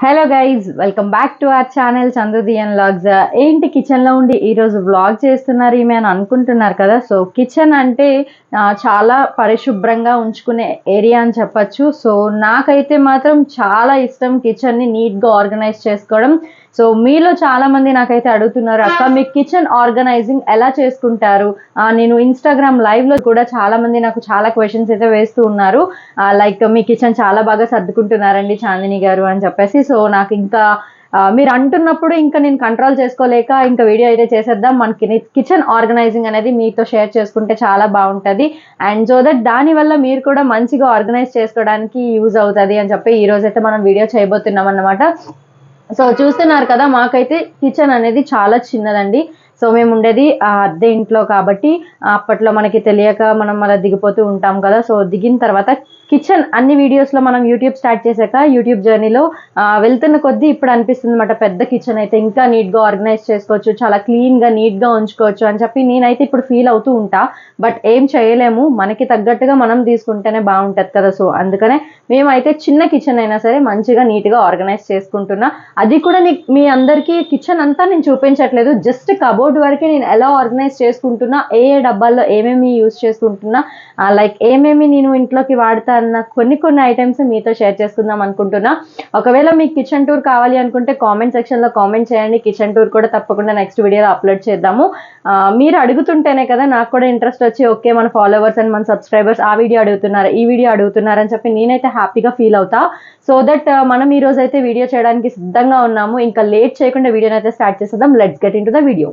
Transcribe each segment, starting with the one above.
Hello guys welcome back to our channel చంద్రదియన్ vlogs ఏంటి కిచెన్లో ఉండి ఈరోజు వ్లాగ్ చేస్తున్నారు ఈమె అని అనుకుంటున్నారు కదా? సో కిచెన్ అంటే చాలా పరిశుభ్రంగా ఉంచుకునే ఏరియా అని చెప్పచ్చు. సో నాకైతే మాత్రం చాలా ఇష్టం కిచెన్ని నీట్గా ఆర్గనైజ్ చేసుకోవడం. సో మీలో చాలా మంది నాకైతే అడుగుతున్నారు అక్క మీ కిచెన్ ఆర్గనైజింగ్ ఎలా చేసుకుంటారు? నేను ఇన్స్టాగ్రామ్ లైవ్లో కూడా చాలా మంది నాకు చాలా క్వశ్చన్స్ అయితే వేస్తూ ఉన్నారు. లైక్ మీ కిచెన్ చాలా బాగా సర్దుకుంటున్నారండి చాందిని గారు అని చెప్పేసి. సో నాకు ఇంకా మీరు అంటున్నప్పుడు ఇంకా నేను కంట్రోల్ చేసుకోలేక ఇంకా వీడియో అయితే చేసేద్దాం. మనకి కిచెన్ ఆర్గనైజింగ్ అనేది మీతో షేర్ చేసుకుంటే చాలా బాగుంటుంది. అండ్ సో దట్ దానివల్ల మీరు కూడా మంచిగా ఆర్గనైజ్ చేసుకోవడానికి యూజ్ అవుతుంది అని చెప్పి ఈ రోజు అయితే మనం వీడియో చేయబోతున్నాం అన్నమాట. సో చూస్తున్నారు కదా మాకైతే కిచెన్ అనేది చాలా చిన్నదండి. సో మేము ఉండేది ఆ అద్దె ఇంట్లో కాబట్టి అప్పట్లో మనకి తెలియక మనం అలా దిగిపోతూ ఉంటాం కదా. సో దిగిన తర్వాత కిచెన్ అన్ని వీడియోస్లో మనం యూట్యూబ్ స్టార్ట్ చేశాక యూట్యూబ్ జర్నీలో వెళ్తున్న కొద్దీ ఇప్పుడు అనిపిస్తుంది అనమాట పెద్ద కిచెన్ అయితే ఇంకా నీట్గా ఆర్గనైజ్ చేసుకోవచ్చు చాలా క్లీన్గా నీట్గా ఉంచుకోవచ్చు అని చెప్పి నేనైతే ఇప్పుడు ఫీల్ అవుతూ ఉంటా. బట్ ఏం చేయలేము మనకి తగ్గట్టుగా మనం తీసుకుంటేనే బాగుంటుంది కదా సో అందుకనే మేమైతే చిన్న కిచెన్ అయినా సరే మంచిగా నీట్గా ఆర్గనైజ్ చేసుకుంటున్నా. అది కూడా నీ మీ అందరికీ కిచెన్ అంతా నేను చూపించట్లేదు జస్ట్ కబోర్డ్ వరకే నేను ఎలా ఆర్గనైజ్ చేసుకుంటున్నా ఏ ఏ డబ్బాల్లో ఏమేమి యూస్ చేసుకుంటున్నా లైక్ ఏమేమి నేను ఇంట్లోకి వాడతా అన్న కొన్ని కొన్ని ఐటమ్స్ మీతో షేర్ చేసుకుందాం అనుకుంటున్నా. ఒకవేళ మీకు కిచెన్ టూర్ కావాలి అనుకుంటే కామెంట్ సెక్షన్లో కామెంట్ చేయండి. కిచెన్ టూర్ కూడా తప్పకుండా నెక్స్ట్ వీడియోలో అప్లోడ్ చేద్దాము. మీరు అడుగుతుంటేనే కదా నాకు కూడా ఇంట్రెస్ట్ వచ్చి ఓకే మన ఫాలోవర్స్ అండ్ మన సబ్స్క్రైబర్స్ ఆ వీడియో అడుగుతున్నారు ఈ వీడియో అడుగుతున్నారు అని చెప్పి నేనైతే హ్యాపీగా ఫీల్ అవుతా. సో దట్ మనం ఈ రోజు అయితే వీడియో చేయడానికి సిద్ధంగా ఉన్నాము. ఇంకా లేట్ చేయకుండా వీడియోని అయితే స్టార్ట్ చేసేద్దాం. Let's get into the video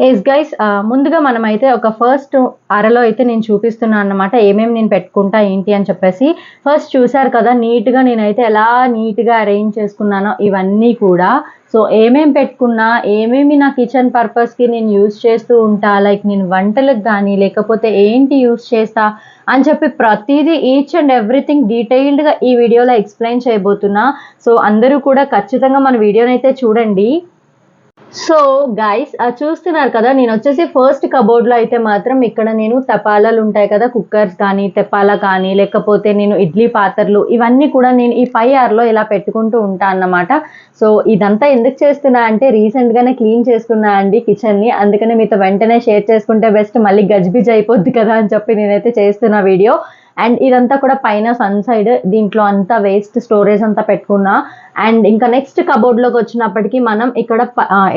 yes guys ముందుగా మనం అయితే ఒక ఫస్ట్ అరలో అయితే నేను చూపిస్తున్నాను అన్నమాట. ఏమేమి నేను పెట్టుకుంటా ఏంటి అని చెప్పేసి. ఫస్ట్ చూశారు కదా నీట్గా నేనైతే ఎలా నీట్గా అరేంజ్ చేసుకున్నానో ఇవన్నీ కూడా. సో ఏమేం పెట్టుకున్నా ఏమేమి నా కిచెన్ పర్పస్కి నేను యూస్ చేస్తూ ఉంటా లైక్ నేను వంటలకు కానీ లేకపోతే ఏంటి యూస్ చేస్తా అని చెప్పి ప్రతిదీ ఈచ్ అండ్ ఎవ్రీథింగ్ డీటెయిల్డ్గా ఈ వీడియోలో ఎక్స్ప్లెయిన్ చేయబోతున్నా. సో అందరూ కూడా ఖచ్చితంగా మన వీడియోని అయితే చూడండి. సో గైస్ చూస్తున్నారు కదా నేను వచ్చేసి ఫస్ట్ కబోర్డ్లో అయితే మాత్రం ఇక్కడ నేను తపాలాలు ఉంటాయి కదా కుక్కర్స్ కానీ తెప్పాల కానీ లేకపోతే నేను ఇడ్లీ పాత్రలు ఇవన్నీ కూడా నేను ఈ పై ఆర్లో ఇలా పెట్టుకుంటూ ఉంటా అన్నమాట. సో ఇదంతా ఎందుకు చేస్తున్నా అంటే రీసెంట్గానే క్లీన్ చేసుకున్నా అండి కిచెన్ని అందుకనే మీతో వెంటనే షేర్ చేసుకుంటే బెస్ట్ మళ్ళీ గజ్బిజ్ అయిపోద్ది కదా అని చెప్పి నేనైతే చేస్తున్న వీడియో అండ్ ఇదంతా కూడా పైన సన్ సైడ్ దీంట్లో అంతా వేస్ట్ స్టోరేజ్ అంతా పెట్టుకున్నా. అండ్ ఇంకా నెక్స్ట్ కబోర్డ్లోకి వచ్చినప్పటికీ మనం ఇక్కడ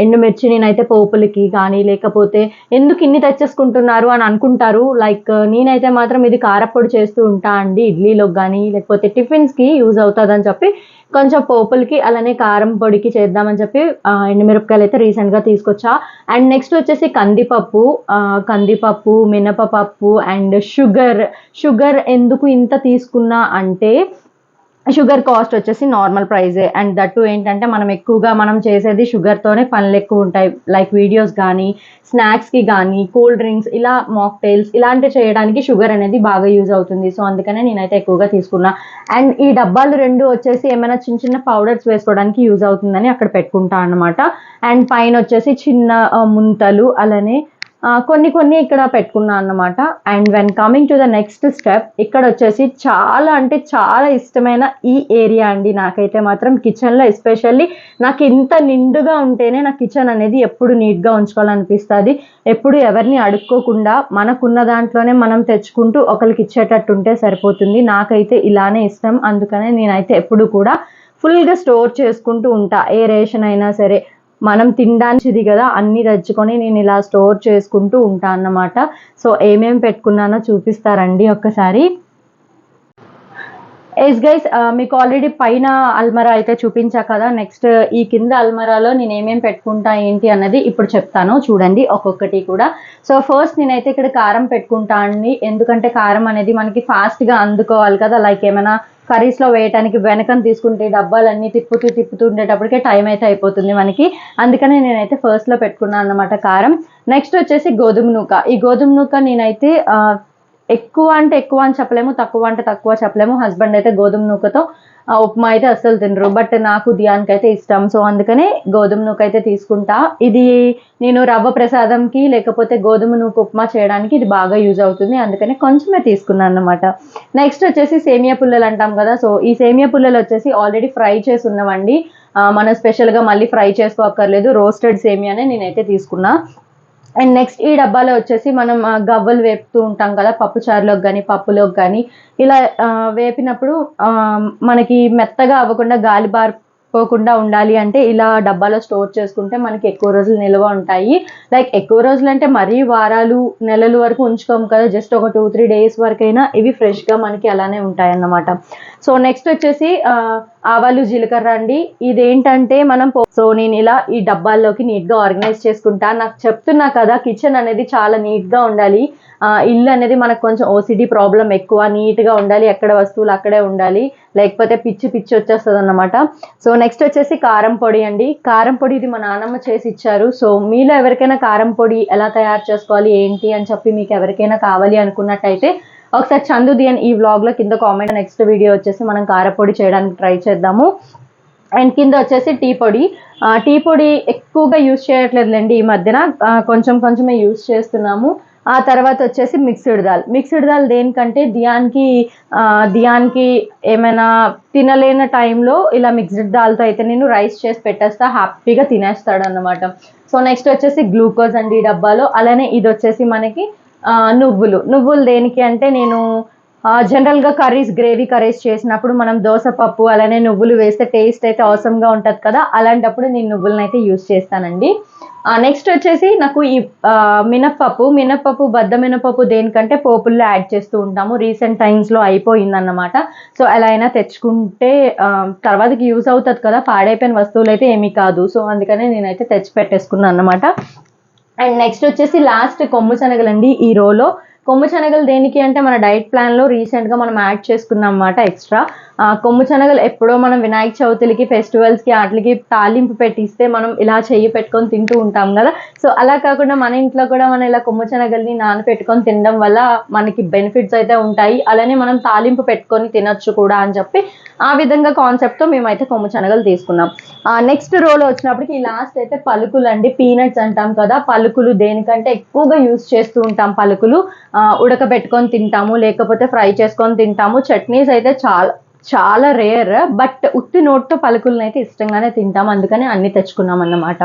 ఎండుమిర్చి నేనైతే పోపులకి కానీ లేకపోతే ఎందుకు ఇన్ని తెచ్చేసుకుంటున్నారు అని అనుకుంటారు. లైక్ నేనైతే మాత్రం ఇది కారప్పొడి చేస్తూ ఉంటా అండి ఇడ్లీలోకి కానీ లేకపోతే టిఫిన్స్కి యూజ్ అవుతుందని చెప్పి కొంచెం పోపులకి అలానే కారం పొడికి చేద్దామని చెప్పి ఎండుమిరపకాయలు అయితే రీసెంట్గా తీసుకొచ్చా. అండ్ నెక్స్ట్ వచ్చేసి కందిపప్పు కందిపప్పు మినపపప్పు అండ్ షుగర్. షుగర్ ఎందుకు ఇంత తీసుకున్నా అంటే షుగర్ కాస్ట్ వచ్చేసి నార్మల్ ప్రైజే. అండ్ దట్టు ఏంటంటే మనం ఎక్కువగా మనం చేసేది షుగర్తోనే పనులు ఎక్కువ ఉంటాయి. లైక్ వీడియోస్ కానీ స్నాక్స్కి కానీ కూల్ డ్రింక్స్ ఇలా మాక్టైల్స్ ఇలాంటివి చేయడానికి షుగర్ అనేది బాగా యూజ్ అవుతుంది. సో అందుకనే నేనైతే ఎక్కువగా తీసుకున్నా. అండ్ ఈ డబ్బాలు రెండు వచ్చేసి ఏమైనా చిన్న చిన్న పౌడర్స్ వేసుకోవడానికి యూజ్ అవుతుందని అక్కడ పెట్టుకుంటా అనమాట అండ్ పైన వచ్చేసి చిన్న ముంతలు అలానే కొన్ని కొన్ని ఇక్కడ పెట్టుకున్నాను అన్నమాట. And when coming to the next step ఇక్కడ వచ్చేసి చాలా అంటే చాలా ఇష్టమైన ఈ ఏరియా అండి. నాకైతే మాత్రం కిచెన్లో ఎస్పెషల్లీ నాకు ఇంత నిండుగా ఉంటేనే నా కిచెన్ అనేది ఎప్పుడు నీట్గా ఉంచుకోవాలనిపిస్తుంది. ఎప్పుడు ఎవరిని అడుక్కోకుండా మనకున్న దాంట్లోనే మనం తెచ్చుకుంటూ ఒకరికి ఇచ్చేటట్టు ఉంటే సరిపోతుంది. నాకైతే ఇలానే ఇష్టం. అందుకనే నేనైతే ఎప్పుడు కూడా ఫుల్గా స్టోర్ చేసుకుంటూ ఉంటా. ఏ రేషన్ అయినా సరే మనం తినడానికిది కదా అన్ని తెచ్చుకొని నేను ఇలా స్టోర్ చేసుకుంటూ ఉంటాను అన్నమాట. సో ఏమేమి పెట్టుకున్నానో చూపిస్తారండి ఒక్కసారి. ఎస్ గైస్ మీకు ఆల్రెడీ పైన అల్మరా అయితే చూపించా కదా నెక్స్ట్ ఈ కింద అల్మరాలో నేను ఏమేమి పెట్టుకుంటా ఏంటి అన్నది ఇప్పుడు చెప్తాను చూడండి ఒక్కొక్కటి కూడా. సో ఫస్ట్ నేనైతే ఇక్కడ కారం పెట్టుకుంటా అండి ఎందుకంటే కారం అనేది మనకి ఫాస్ట్గా అందుకోవాలి కదా లైక్ ఏమైనా కర్రీస్లో వేయటానికి వెనకని తీసుకుంటే డబ్బాలన్నీ తిప్పుతూ తిప్పుతూ ఉండేటప్పటికే టైం అయితే అయిపోతుంది మనకి. అందుకనే నేనైతే ఫస్ట్లో పెట్టుకున్నాను అన్నమాట కారం. నెక్స్ట్ వచ్చేసి గోధుమ నూక. ఈ గోధుమ నూక నేనైతే ఎక్కువ అంటే ఎక్కువ అని చెప్పలేము తక్కువ అంటే తక్కువ చెప్పలేము. హస్బెండ్ అయితే గోధుమ నూకతో ఉప్మా అయితే అస్సలు తినరు. బట్ నాకు ధ్యాన్కి అయితే ఇష్టం. సో అందుకనే గోధుమ నూక అయితే తీసుకుంటా. ఇది నేను రవ్వ ప్రసాదంకి లేకపోతే గోధుమ నూక ఉప్మా చేయడానికి ఇది బాగా యూజ్ అవుతుంది. అందుకని కొంచెమే తీసుకున్నాను అనమాట నెక్స్ట్ వచ్చేసి సేమియా పుల్లలు అంటాం కదా. సో ఈ సేమియా పుల్లలు వచ్చేసి ఆల్రెడీ ఫ్రై చేసి ఉన్నవండి. మనం స్పెషల్గా మళ్ళీ ఫ్రై చేసుకోక్కర్లేదు రోస్టెడ్ సేమియానే నేనైతే తీసుకున్నా. అండ్ నెక్స్ట్ ఈ డబ్బాలో వచ్చేసి మనం గవ్వలు వేపుతూ ఉంటాం కదా పప్పు చారులోకి కానీ పప్పులోకి కానీ ఇలా వేపినప్పుడు మనకి మెత్తగా అవ్వకుండా గాలి బారిపోకుండా ఉండాలి అంటే ఇలా డబ్బాలో స్టోర్ చేసుకుంటే మనకి ఎక్కువ రోజులు నిల్వ ఉంటాయి. లైక్ ఎక్కువ రోజులు అంటే మరీ వారాలు నెలలు వరకు ఉంచుకోము కదా జస్ట్ ఒక టూ త్రీ డేస్ వరకైనా ఇవి ఫ్రెష్గా మనకి అలానే ఉంటాయి అన్నమాట సో నెక్స్ట్ వచ్చేసి ఆవాలు జీలకర్ర అండి. ఇదేంటంటే మనం సో నేను ఇలా ఈ డబ్బాల్లోకి నీట్గా ఆర్గనైజ్ చేసుకుంటా. నాకు చెప్తున్నా కదా కిచెన్ అనేది చాలా నీట్గా ఉండాలి. ఇల్లు అనేది మనకు కొంచెం ఓసిడి ప్రాబ్లం ఎక్కువ నీట్గా ఉండాలి ఎక్కడ వస్తువులు అక్కడే ఉండాలి. లేకపోతే పిచ్చి పిచ్చి వచ్చేస్తుంది అన్నమాట సో నెక్స్ట్ వచ్చేసి కారం పొడి అండి. కారం పొడి ఇది మా నాన్నమ్మ చేసి ఇచ్చారు. సో మీలో ఎవరికైనా కారం పొడి ఎలా తయారు చేసుకోవాలి ఏంటి అని చెప్పి మీకు ఎవరికైనా కావాలి అనుకున్నట్టయితే ఒకసారి చందుది అని ఈ వ్లాగ్లో కింద కామెంట్ నెక్స్ట్ వీడియో వచ్చేసి మనం కారపొడి చేయడానికి ట్రై చేద్దాము. అండ్ కింద వచ్చేసి టీ పొడి. టీ పొడి ఎక్కువగా యూజ్ చేయట్లేదులేండి ఈ మధ్యన. కొంచెం కొంచెమే యూజ్ చేస్తున్నాము. ఆ తర్వాత వచ్చేసి మిక్స్డ్ దాల్ మిక్స్డ్ దాల్ దేనికంటే దియాన్కి ఆ, దియాన్కి ఏమైనా తినలేని టైంలో ఇలా మిక్స్డ్ దాల్తో అయితే నేను రైస్ చేసి పెట్టేస్తా హ్యాపీగా తినేస్తాడు అనమాట సో నెక్స్ట్ వచ్చేసి గ్లూకోజ్ అండి ఈ డబ్బాలో. అలానే ఇది వచ్చేసి మనకి నువ్వులు. నువ్వులు దేనికి అంటే నేను జనరల్గా కర్రీస్ గ్రేవీ కర్రీస్ చేసినప్పుడు మనం దోశ పప్పు అలానే నువ్వులు వేస్తే టేస్ట్ అయితే అవసరంగా ఉంటుంది కదా అలాంటప్పుడు నేను నువ్వులను అయితే యూజ్ చేస్తానండి. నెక్స్ట్ వచ్చేసి నాకు ఈ మినప్పప్పు మినప్పప్పు బద్ద మినప్పప్పు దేనికంటే పోపుల్లో యాడ్ చేస్తూ ఉంటాము. రీసెంట్ టైమ్స్లో అయిపోయిందన్నమాట. సో ఎలా అయినా తెచ్చుకుంటే తర్వాతకి యూస్ అవుతుంది కదా పాడైపోయిన వస్తువులు అయితే ఏమీ కాదు. సో అందుకనే నేనైతే తెచ్చి పెట్టేసుకున్నాను అన్నమాట అండ్ నెక్స్ట్ వచ్చేసి లాస్ట్ కొమ్ము శనగలండి ఈ రోలో. కొమ్ము శనగలు దేనికి అంటే మన డైట్ ప్లాన్లో రీసెంట్గా మనం యాడ్ చేసుకున్నాం అన్నమాట ఎక్స్ట్రా. కొమ్ము శనగలు ఎప్పుడో మనం వినాయక చవితిలకి ఫెస్టివల్స్కి వాటికి తాలింపు పెట్టిస్తే మనం ఇలా చెయ్యి పెట్టుకొని తింటూ ఉంటాం కదా. సో అలా కాకుండా మన ఇంట్లో కూడా మనం ఇలా కొమ్ము శనగల్ని నానపెట్టుకొని తినడం వల్ల మనకి బెనిఫిట్స్ అయితే ఉంటాయి. అలానే మనం తాలింపు పెట్టుకొని తినొచ్చు కూడా అని చెప్పి ఆ విధంగా కాన్సెప్ట్తో మేమైతే కొమ్ము శనగలు తీసుకున్నాం. నెక్స్ట్ రోలో వచ్చినప్పటికి లాస్ట్ అయితే పలుకులు అండి. పీనట్స్ అంటాం కదా. పలుకులు దేనికంటే ఎక్కువగా యూస్ చేస్తూ ఉంటాం పలుకులు. ఉడకబెట్టుకొని తింటాము లేకపోతే ఫ్రై చేసుకొని తింటాము. చట్నీస్ అయితే చాలా చాలా రేర్ బట్ ఉత్తి నోట్తో పలుకులను అయితే ఇష్టంగానే తింటాం. అందుకని అన్ని తెచ్చుకున్నాం అన్నమాట.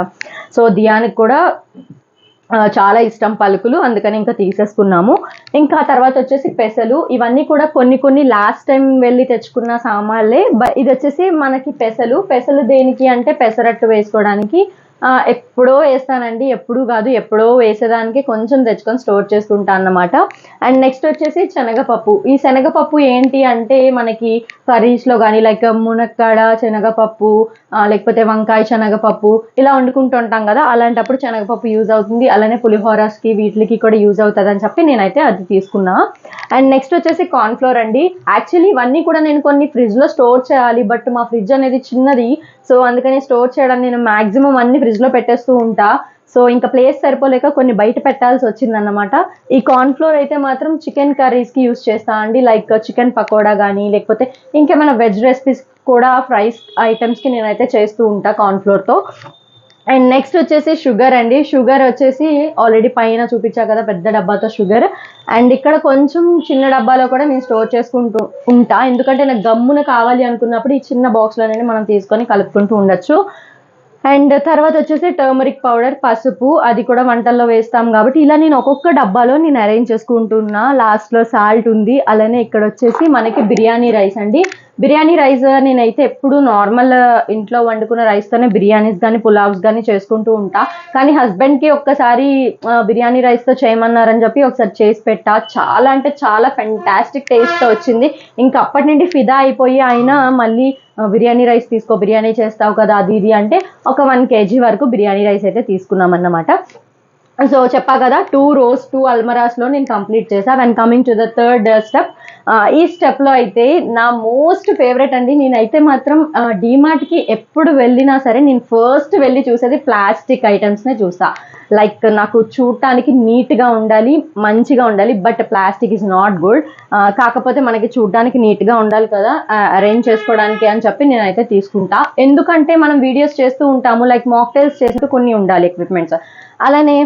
సో దియానికి కూడా చాలా ఇష్టం పలుకులు. అందుకని ఇంకా తీసేసుకున్నాము. ఇంకా తర్వాత వచ్చేసి పెసలు. ఇవన్నీ కూడా కొన్ని కొన్ని లాస్ట్ టైం వెళ్ళి తెచ్చుకున్న సామాన్లే. ఇది వచ్చేసి మనకి పెసలు. పెసలు దేనికి అంటే పెసరట్టు వేసుకోవడానికి ఎప్పుడో వేస్తానండి ఎప్పుడు కాదు ఎప్పుడో వేసేదానికి కొంచెం తెచ్చుకొని స్టోర్ చేసుకుంటా అన్నమాట. అండ్ నెక్స్ట్ వచ్చేసి శనగపప్పు. ఈ శనగపప్పు ఏంటి అంటే మనకి కర్రీస్లో కానీ లైక్ మునక్కాడ శనగపప్పు లేకపోతే వంకాయ శనగపప్పు ఇలా వండుకుంటూ ఉంటాం కదా అలాంటప్పుడు శనగపప్పు యూజ్ అవుతుంది. అలానే పులిహోరాస్కి వీటికి కూడా యూజ్ అవుతుంది అని చెప్పి నేనైతే అది తీసుకున్నా. అండ్ నెక్స్ట్ వచ్చేసి కార్న్ఫ్లోర్ అండి. యాక్చువల్లీ ఇవన్నీ కూడా నేను కొన్ని ఫ్రిడ్జ్లో స్టోర్ చేయాలి బట్ మా ఫ్రిడ్జ్ అనేది చిన్నది. సో అందుకని స్టోర్ చేయడానికి నేను మాక్సిమం అన్ని ఫ్రిడ్జ్లో పెట్టేస్తూ ఉంటా. సో ఇంకా ప్లేస్ సరిపోలేక కొన్ని బయట పెట్టాల్సి వచ్చిందన్నమాట. ఈ కార్న్ఫ్లోర్ అయితే మాత్రం చికెన్ కర్రీస్కి యూస్ చేస్తా అండి. లైక్ చికెన్ పకోడా కానీ లేకపోతే ఇంకేమైనా వెజ్ రెసిపీస్ కూడా ఫ్రైస్ ఐటమ్స్కి నేనైతే చేస్తూ ఉంటా కార్న్ఫ్లోర్తో అండ్ నెక్స్ట్ వచ్చేసి షుగర్ అండి. షుగర్ వచ్చేసి ఆల్రెడీ పైన చూపించా కదా పెద్ద డబ్బాతో షుగర్ అండ్ ఇక్కడ కొంచెం చిన్న డబ్బాలో కూడా నేను స్టోర్ చేసుకుంటూ ఉంటా. ఎందుకంటే నాకు గమ్మున కావాలి అనుకున్నప్పుడు ఈ చిన్న బాక్స్లోనే మనం తీసుకొని కలుపుకుంటూ ఉండొచ్చు. అండ్ తర్వాత వచ్చేసి టర్మరిక్ పౌడర్ పసుపు అది కూడా వంటల్లో వేస్తాం కాబట్టి ఇలా నేను ఒక్కొక్క డబ్బాలో నేను అరేంజ్ చేసుకుంటున్నా. లాస్ట్లో సాల్ట్ ఉంది. అలానే ఇక్కడ వచ్చేసి మనకి బిర్యానీ రైస్ అండి. బిర్యానీ రైస్ నేనైతే ఎప్పుడు నార్మల్ ఇంట్లో వండుకున్న రైస్తోనే బిర్యానీస్ కానీ పులావ్స్ కానీ చేసుకుంటూ ఉంటా. కానీ హస్బెండ్కి ఒక్కసారి బిర్యానీ రైస్తో చేయమన్నారని చెప్పి ఒకసారి చేసి పెట్టా. చాలా అంటే చాలా ఫెంటాస్టిక్ టేస్ట్ వచ్చింది. ఇంకా అప్పటి నుండి ఫిదా అయిపోయి ఆయన మళ్ళీ బిర్యానీ రైస్ తీసుకో బిర్యానీ చేస్తావు కదా అది ఇది అంటే ఒక వన్ కేజీ వరకు బిర్యానీ రైస్ అయితే తీసుకున్నాం అన్నమాట సో చెప్పా కదా టూ రోస్ టూ అల్మరాస్లో నేను కంప్లీట్ చేసా. When coming to the third step ఈ స్టెప్లో అయితే నా మోస్ట్ ఫేవరెట్ అండి. నేనైతే మాత్రం డీమార్ట్కి ఎప్పుడు వెళ్ళినా సరే నేను ఫస్ట్ వెళ్ళి చూసేది ప్లాస్టిక్ ఐటమ్స్నే చూస్తా. లైక్ నాకు చూడటానికి నీట్గా ఉండాలి మంచిగా ఉండాలి but plastic is not good కాకపోతే మనకి చూడడానికి నీట్గా ఉండాలి కదా అరేంజ్ చేసుకోవడానికి అని చెప్పి నేనైతే తీసుకుంటా. ఎందుకంటే మనం వీడియోస్ చేస్తూ ఉంటాము లైక్ మాక్టైల్స్ చేస్తూ కొన్ని ఉండాలి ఎక్విప్మెంట్స్ అలానే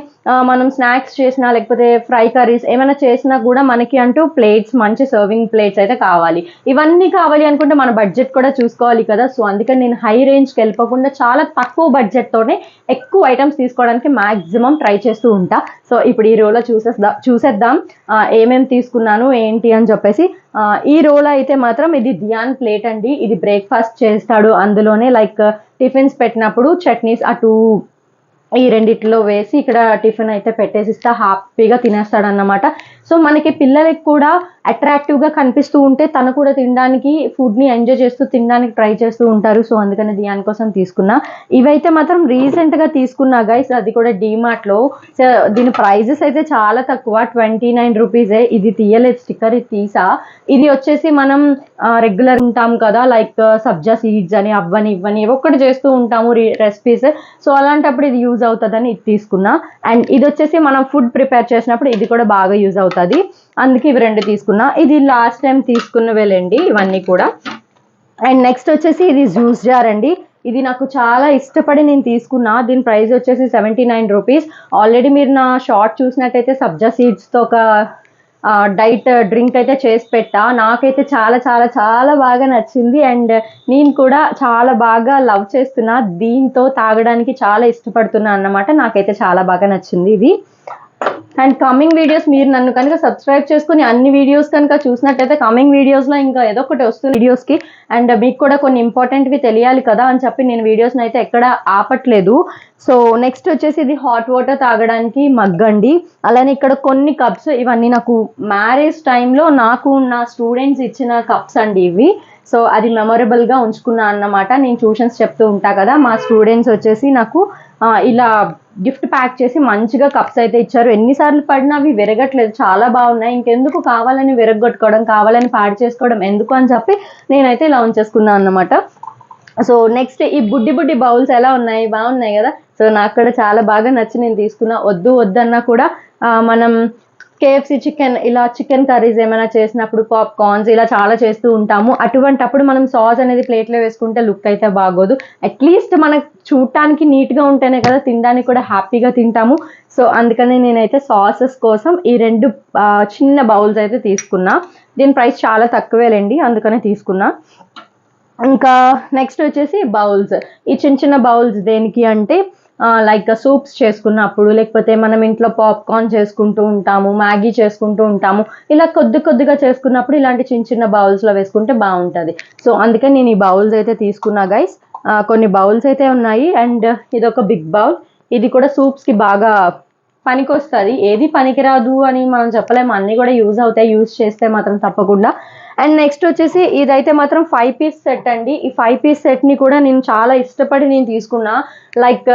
మనం స్నాక్స్ చేసినా లేకపోతే ఫ్రై కర్రీస్ ఏమైనా చేసినా కూడా మనకి అంటూ ప్లేట్స్ మంచి సర్వింగ్ ప్లేట్స్ అయితే కావాలి. ఇవన్నీ కావాలి అనుకుంటే మన బడ్జెట్ కూడా చూసుకోవాలి కదా. సో అందుకని నేను హై రేంజ్కి వెళ్ళిపోకుండా చాలా తక్కువ బడ్జెట్తోనే ఎక్కువ ఐటమ్స్ తీసుకోవడానికి మ్యాక్సిమం ట్రై చేస్తూ ఉంటా. సో ఇప్పుడు ఈ రోలో చూసేద్దాం చూసేద్దాం. ఏమేమి ఏమేం తీసుకున్నాను ఏంటి అని చెప్పేసి. ఈ రోల్ అయితే మాత్రం ఇది దియాన్ ప్లేట్ అండి. ఇది బ్రేక్ఫాస్ట్ చేస్తాడు అందులోనే లైక్ టిఫిన్స్ పెట్టినప్పుడు చట్నీస్ అటు ఈ రెండిట్లో వేసి ఇక్కడ టిఫిన్ అయితే పెట్టేసి ఇస్తా. హ్యాపీగా తినేస్తాడన్నమాట. సో మనకి పిల్లలకి కూడా అట్రాక్టివ్గా గా కనిపిస్తూ ఉంటే తను కూడా తినడానికి ఫుడ్ని ని ఎంజాయ్ చేస్తూ తినడానికి ట్రై చేస్తూ ఉంటారు. సో అందుకని దాని కోసం తీసుకున్నా. ఇవైతే మాత్రం రీసెంట్గా గా తీసుకున్నా గైస్ అది కూడా డీమార్ట్లో లో సో దీని ప్రైజెస్ అయితే చాలా తక్కువ. ట్వంటీ నైన్ రూపీసే ఇది తీయలేదు. స్టిక్కర్ ఇది తీసా. ఇది వచ్చేసి మనం రెగ్యులర్ ఉంటాం కదా. లైక్ సబ్జా సీడ్స్ అని అవ్వని ఇవ్వని ఒక్కటి ఒకటి చేస్తూ ఉంటాము రెసిపీస్ సో అలాంటప్పుడు ఇది యూజ్ అవుతుందని ఇది తీసుకున్నా. అండ్ ఇది వచ్చేసి మనం ఫుడ్ ప్రిపేర్ చేసినప్పుడు ఇది కూడా బాగా యూజ్ అవుతుంది. అందుకే ఇవి రెండు తీసుకున్నా. ఇది లాస్ట్ టైం తీసుకున్నవేలేండి ఇవన్నీ కూడా. అండ్ నెక్స్ట్ వచ్చేసి ఇది జ్యూస్ జార్ అండి. ఇది నాకు చాలా ఇష్టపడి నేను తీసుకున్నా. దీని ప్రైస్ వచ్చేసి సెవెంటీ నైన్ రూపీస్ ఆల్రెడీ మీరు నా షార్ట్ చూసినట్టయితే సబ్జా సీడ్స్తో ఒక డైట్ డ్రింక్ uh, అయితే చేసి పెట్టా. నాకైతే చాలా చాలా చాలా బాగా నచ్చింది. అండ్ నేను కూడా చాలా బాగా లవ్ చేస్తున్నా. దీంతో తాగడానికి చాలా ఇష్టపడుతున్నా అన్నమాట. నాకైతే చాలా బాగా నచ్చింది ఇది. అండ్ కమింగ్ వీడియోస్ మీరు నన్ను కనుక సబ్స్క్రైబ్ చేసుకుని అన్ని వీడియోస్ కనుక చూసినట్టయితే కమింగ్ వీడియోస్లో ఇంకా ఏదో ఒకటి వస్తుంది వీడియోస్కి అండ్ మీకు కూడా కొన్ని ఇంపార్టెంట్వి తెలియాలి కదా అని చెప్పి నేను వీడియోస్ని అయితే ఎక్కడ ఆపట్లేదు. సో నెక్స్ట్ వచ్చేసి ఇది హాట్ వాటర్ తాగడానికి మగ్గండి అలానే ఇక్కడ కొన్ని కప్స్ ఇవన్నీ నాకు మ్యారేజ్ టైంలో నాకు నా స్టూడెంట్స్ ఇచ్చిన కప్స్ అండి ఇవి. సో అది మెమొరబుల్గా ఉంచుకున్నా అన్నమాట. నేను ట్యూషన్స్ చెప్తూ ఉంటా కదా. మా స్టూడెంట్స్ వచ్చేసి నాకు ఇలా గిఫ్ట్ ప్యాక్ చేసి మంచిగా కప్స్ అయితే ఇచ్చారు. ఎన్నిసార్లు పడినా అవి విరగట్లేదు. చాలా బాగున్నాయి. ఇంకెందుకు కావాలని విరగొట్టుకోవడం కావాలని పాడు చేసుకోవడం ఎందుకు అని చెప్పి నేనైతే ఇలా ఉంచేసుకున్నాను అన్నమాట. సో నెక్స్ట్ ఈ బుడ్డి బుడ్డి బౌల్స్ ఎలా ఉన్నాయి? బాగున్నాయి కదా? సో నాకు కూడా చాలా బాగా నచ్చి నేను తీసుకున్నా వద్దు వద్దన్నా కూడా మనం కేఎఫ్సి చికెన్ ఇలా చికెన్ కర్రీస్ ఏమైనా చేసినప్పుడు పాప్కార్న్స్ ఇలా చాలా చేస్తూ ఉంటాము. అటువంటప్పుడు మనం సాస్ అనేది ప్లేట్లో వేసుకుంటే లుక్ అయితే బాగోదు. అట్లీస్ట్ మనకు చూడటానికి నీట్గా ఉంటేనే కదా తినడానికి కూడా హ్యాపీగా తింటాము. సో అందుకని నేనైతే సాసెస్ కోసం ఈ రెండు చిన్న బౌల్స్ అయితే తీసుకున్నా. దీని ప్రైస్ చాలా తక్కువేలేండి అందుకనే తీసుకున్నా. ఇంకా నెక్స్ట్ వచ్చేసి బౌల్స్ ఈ చిన్న చిన్న బౌల్స్ దేనికి అంటే లైక్ సూప్స్ చేసుకున్నప్పుడు లేకపోతే మనం ఇంట్లో పాప్కార్న్ చేసుకుంటూ ఉంటాము మ్యాగీ చేసుకుంటూ ఉంటాము ఇలా కొద్ది కొద్దిగా చేసుకున్నప్పుడు ఇలాంటి చిన్న చిన్న బౌల్స్లో వేసుకుంటే బాగుంటుంది. సో అందుకే నేను ఈ బౌల్స్ అయితే తీసుకున్నా గైస్ కొన్ని బౌల్స్ అయితే ఉన్నాయి. అండ్ ఇది ఒక బిగ్ బౌల్ ఇది కూడా సూప్స్కి బాగా పనికొస్తుంది. ఏది పనికిరాదు అని మనం చెప్పలేము. అన్నీ కూడా యూజ్ అవుతాయి. యూజ్ చేస్తే మాత్రం తప్పకుండా. అండ్ నెక్స్ట్ వచ్చేసి ఇదైతే మాత్రం ఫైవ్ పీస్ సెట్ అండి. ఈ ఫైవ్ పీస్ సెట్ని కూడా నేను చాలా ఇష్టపడి నేను తీసుకున్నా. లైక్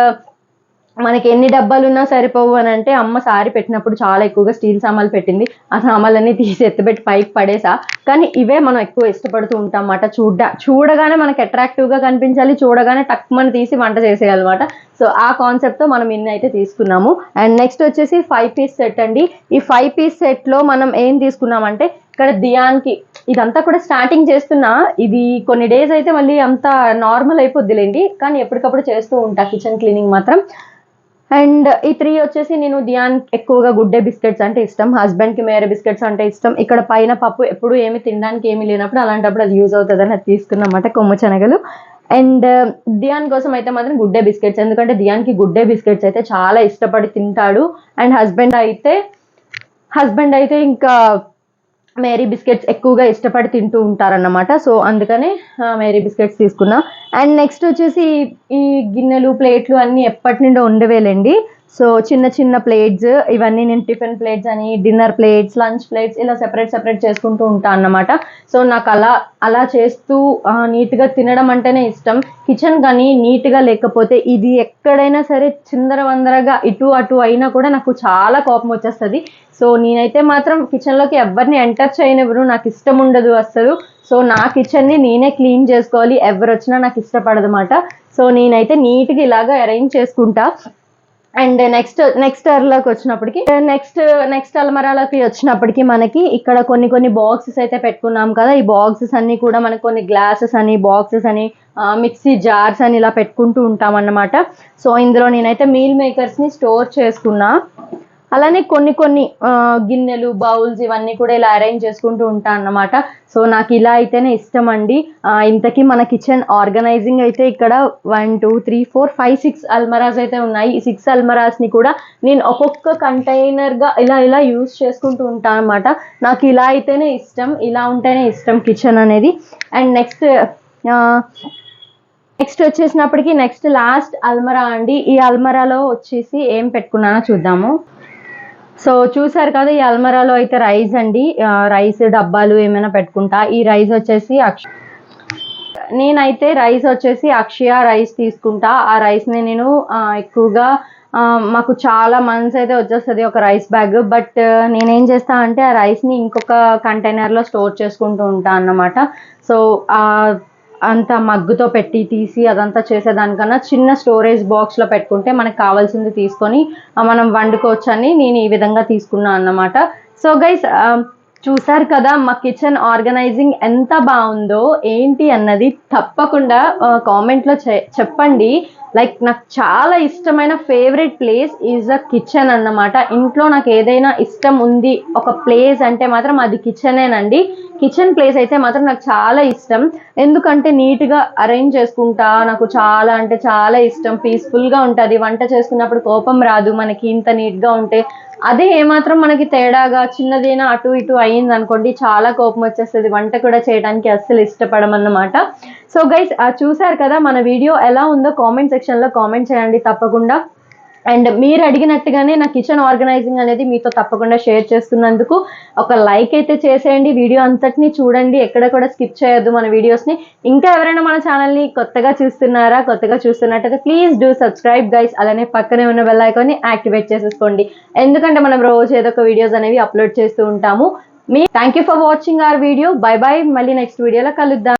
మనకి ఎన్ని డబ్బాలు ఉన్నా సరిపోవు అని అంటే అమ్మ సారీ పెట్టినప్పుడు చాలా ఎక్కువగా స్టీల్ సామాన్లు పెట్టింది. ఆ సామాన్లన్నీ తీసి ఎత్తిపెట్టి పైకి పడేసా. కానీ ఇవే మనం ఎక్కువ ఇష్టపడుతూ ఉంటాం అన్నమాట చూడ చూడగానే మనకి అట్రాక్టివ్గా కనిపించాలి చూడగానే టక్మని తీసి వంట చేసేయాలన్నమాట. సో ఆ కాన్సెప్ట్తో మనం ఇన్ని అయితే తీసుకున్నాము. అండ్ నెక్స్ట్ వచ్చేసి ఫైవ్ పీస్ సెట్ అండి. ఈ ఫైవ్ పీస్ సెట్లో మనం ఏం తీసుకున్నామంటే ఇక్కడ దియాన్కి ఇదంతా కూడా స్టార్టింగ్ చేస్తున్నా. ఇది కొన్ని డేస్ అయితే మళ్ళీ అంత నార్మల్ అయిపోద్దిలేండి. కానీ ఎప్పటికప్పుడు చేస్తూ ఉంటా కిచెన్ క్లీనింగ్ మాత్రం. అండ్ ఈ త్రీ వచ్చేసి నేను దియాన్ ఎక్కువగా గుడ్డే బిస్కెట్స్ అంటే ఇష్టం. హస్బెండ్కి మేరే బిస్కెట్స్ అంటే ఇష్టం. ఇక్కడ పైన పప్పు ఎప్పుడు ఏమి తినడానికి ఏమి లేనప్పుడు అలాంటప్పుడు అది యూజ్ అవుతుందని అది తీసుకున్నమాట కొమ్ము శనగలు. అండ్ దియాన్ కోసం అయితే మాత్రం గుడ్డే బిస్కెట్స్. ఎందుకంటే దియాన్కి గుడ్డే బిస్కెట్స్ అయితే చాలా ఇష్టపడి తింటాడు. అండ్ హస్బెండ్ అయితే హస్బెండ్ అయితే ఇంకా మేరీ బిస్కెట్స్ ఎక్కువగా ఇష్టపడి తింటూ ఉంటారన్నమాట. సో అందుకనే మేరీ బిస్కెట్స్ తీసుకున్నా. అండ్ నెక్స్ట్ వచ్చేసి ఈ గిన్నెలు ప్లేట్లు అన్నీ ఎప్పటి నుండో ఉండవేలేండి. సో చిన్న చిన్న ప్లేట్స్ ఇవన్నీ నేను టిఫిన్ ప్లేట్స్ అని డిన్నర్ ప్లేట్స్ లంచ్ ప్లేట్స్ ఇలా సెపరేట్ సెపరేట్ చేసుకుంటూ ఉంటాను అన్నమాట. సో నాకు అలా అలా చేస్తూ నీట్గా తినడం అంటేనే ఇష్టం. కిచెన్ కానీ నీట్గా లేకపోతే ఇది ఎక్కడైనా సరే చిందర వందరగా ఇటు అటు అయినా కూడా నాకు చాలా కోపం వచ్చేస్తుంది. సో నేనైతే మాత్రం కిచెన్లోకి ఎవరిని ఎంటర్ చేయనివ్వరు. నాకు ఇష్టం ఉండదు అసలు సో నా కిచెన్ని నేనే క్లీన్ చేసుకోవాలి. ఎవరు వచ్చినా నాకు ఇష్టపడదు అన్నమాట సో నేనైతే నీట్గా ఇలాగా అరేంజ్ చేసుకుంటా. అండ్ నెక్స్ట్ నెక్స్ట్ అర్లోకి వచ్చినప్పటికి నెక్స్ట్ నెక్స్ట్ అల్మరాలకి వచ్చినప్పటికి మనకి ఇక్కడ కొన్ని కొన్ని బాక్సెస్ అయితే పెట్టుకున్నాం కదా. ఈ బాక్సెస్ అన్ని కూడా మనకి కొన్ని గ్లాసెస్ అని బాక్సెస్ అని మిక్సీ జార్స్ అని ఇలా పెట్టుకుంటూ ఉంటాం అన్నమాట సో ఇందులో నేనైతే మీల్ మేకర్స్ని స్టోర్ చేసుకున్నా. అలానే కొన్ని కొన్ని గిన్నెలు బౌల్స్ ఇవన్నీ కూడా ఇలా అరేంజ్ చేసుకుంటూ ఉంటాను అన్నమాట. సో నాకు ఇలా అయితేనే ఇష్టం అండి ఇంతకీ మన కిచెన్ ఆర్గనైజింగ్ అయితే ఇక్కడ one two three four five six almirahs అయితే ఉన్నాయి. ఈ సిక్స్ అల్మరాస్ని కూడా నేను ఒక్కొక్క కంటైనర్గా ఇలా ఇలా యూస్ చేసుకుంటూ ఉంటాను అనమాట నాకు ఇలా అయితేనే ఇష్టం ఇలా ఉంటేనే ఇష్టం కిచెన్ అనేది. అండ్ నెక్స్ట్ నెక్స్ట్ వచ్చేసినప్పటికి నెక్స్ట్ లాస్ట్ అల్మరా అండి. ఈ అల్మరాలో వచ్చేసి ఏం పెట్టుకున్నానో చూద్దాము. సో చూసారు కదా ఈ అల్మరాలో అయితే రైస్ అండి. రైస్ డబ్బాలు ఏమైనా పెట్టుకుంటా. ఈ రైస్ వచ్చేసి అక్ష నేనైతే రైస్ వచ్చేసి అక్షయ రైస్ తీసుకుంటా. ఆ రైస్ని నేను ఎక్కువగా మాకు చాలా మంత్స్ అయితే వచ్చేస్తుంది ఒక రైస్ బ్యాగ్. బట్ నేనేం చేస్తా అంటే ఆ రైస్ని ఇంకొక కంటైనర్లో స్టోర్ చేసుకుంటూ ఉంటా అన్నమాట. సో అంత మగ్గుతో పెట్టి తీసి అదంతా చేసేదానికన్నా చిన్న స్టోరేజ్ బాక్స్లో పెట్టుకుంటే మనకు కావాల్సింది తీసుకొని మనం వండుకోవచ్చు అని నేను ఈ విధంగా తీసుకున్నాను అన్నమాట. సో గైస్ చూసారు కదా మా కిచెన్ ఆర్గనైజింగ్ ఎంత బాగుందో ఏంటి అన్నది తప్పకుండా కామెంట్లో చెప్పండి. లైక్ నాకు చాలా ఇష్టమైన favourite place is a kitchen అన్నమాట. ఇంట్లో నాకు ఏదైనా ఇష్టం ఉంది ఒక ప్లేస్ అంటే మాత్రం అది కిచెనేనండి కిచెన్ ప్లేస్ అయితే మాత్రం నాకు చాలా ఇష్టం. ఎందుకంటే నీట్గా అరేంజ్ చేసుకుంటా నాకు చాలా అంటే చాలా ఇష్టం. పీస్ఫుల్గా ఉంటుంది. వంట చేసుకున్నప్పుడు కోపం రాదు. మనకి ఇంత నీట్గా ఉంటే అదే ఏమాత్రం మనకి తేడాగా చిన్నదైనా అటు ఇటు అయ్యింది అనుకోండి చాలా కోపం వచ్చేస్తుంది. వంట కూడా చేయడానికి అస్సలు ఇష్టపడమన్నమాట. సో గైస్ చూసారు కదా మన వీడియో ఎలా ఉందో కామెంట్ సెక్షన్లో కామెంట్ చేయండి తప్పకుండా. అండ్ మీరు అడిగినట్టుగానే నా కిచెన్ ఆర్గనైజింగ్ అనేది మీతో తప్పకుండా షేర్ చేస్తున్నందుకు ఒక లైక్ అయితే చేసేయండి. వీడియో అంతటిని చూడండి. ఎక్కడ కూడా స్కిప్ చేయొద్దు మన వీడియోస్ని. ఇంకా ఎవరైనా మన ఛానల్ని కొత్తగా చూస్తున్నారా కొత్తగా చూస్తున్నట్టయితే ప్లీజ్ డూ సబ్స్క్రైబ్ గైస్. అలానే పక్కనే ఉన్న బెల్ ఐకాన్ని యాక్టివేట్ చేసేసుకోండి. ఎందుకంటే మనం రోజు ఏదో ఒక వీడియోస్ అనేవి అప్లోడ్ చేస్తూ ఉంటాము. మీ thank you for watching our video. Bye bye. మళ్ళీ నెక్స్ట్ వీడియోలో కలుద్దాం.